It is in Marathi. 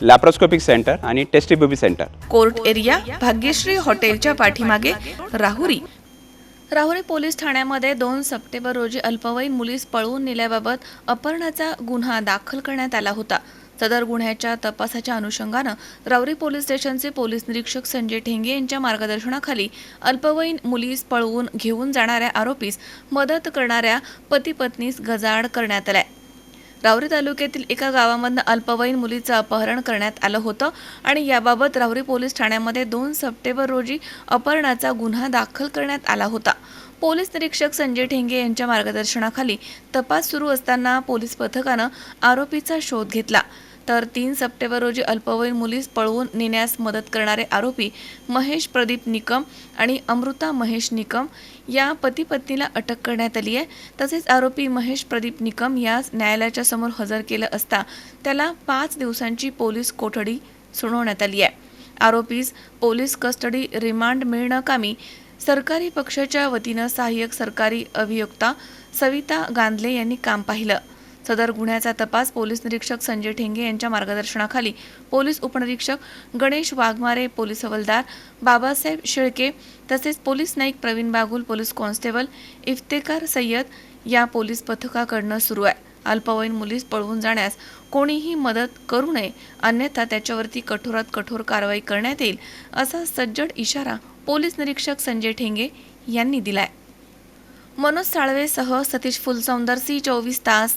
लॅप्रोस्कोपिक सेंटर आणि test tube baby centre court area Bhagyashree हॉटेलच्या पाठीमागे राहुरी. राहुरी पोलीस ठाण्यामध्ये दोन सप्टेंबर रोजी अल्पवयीन मुलीस पळवून नेल्याबाबत अपहरणाचा गुन्हा दाखल करण्यात आला होता. सदर गुन्ह्याच्या तपासाच्या अनुषंगानं राहुरी पोलीस स्टेशनचे पोलीस निरीक्षक संजय ठेंगे यांच्या मार्गदर्शनाखाली अल्पवयीन मुलीस पळवून घेऊन जाणाऱ्या आरोपीस मदत करणाऱ्या पती पत्नीस गजाआड करण्यात आलाय. राहुरी तालुक्यातील एका गावामधनं अल्पवयीन मुलीचं अपहरण करण्यात आलं होतं आणि याबाबत राहुरी पोलीस ठाण्यामध्ये दोन सप्टेंबर रोजी अपहरणाचा गुन्हा दाखल करण्यात आला होता. पोलीस निरीक्षक संजय ठेंगे यांच्या मार्गदर्शनाखाली तपास सुरू असताना पोलीस पथकानं आरोपीचा शोध घेतला. तर तीन सप्टेंबर रोजी अल्पवयीन मुलीस पळवून नेण्यास मदत करणारे आरोपी महेश प्रदीप निकम आणि अमृता महेश निकम या पती पत्नीला अटक करण्यात आली आहे. तसेच आरोपी महेश प्रदीप निकम यास न्यायालयाच्या समोर हजर केलं असता त्याला पाच दिवसांची पोलीस कोठडी सुनावण्यात आली आहे. आरोपीस पोलीस कस्टडी रिमांड मिळण्याकामी सरकारी पक्षाच्या वतीनं सहाय्यक सरकारी अभियोक्ता सविता गांधले यांनी काम पाहिलं. सदर गुन्ह्याचा तपास पोलीस निरीक्षक संजय ठेंगे यांच्या मार्गदर्शनाखाली. पोलीस उपनिरीक्षक गणेश वाघमारे पोलीस हवालदार बाबासाहेब शेळके तसेच पोलीस नाईक प्रवीण बागुल पोलीस कॉन्स्टेबल इफ्तेकार सय्यद या पोलीस पथकाकडनं सुरू आहे. अल्पवयीन मुलीस पळवून जाण्यास कोणीही मदत करू नये अन्यथा त्याच्यावरती कठोरात कठोर कारवाई करण्यात येईल असा सज्जड इशारा पोलीस निरीक्षक संजय ठेंगे यांनी दिलाय. मनोज साळवेसह सतीश फुलसौंदर सी चोवीस तास.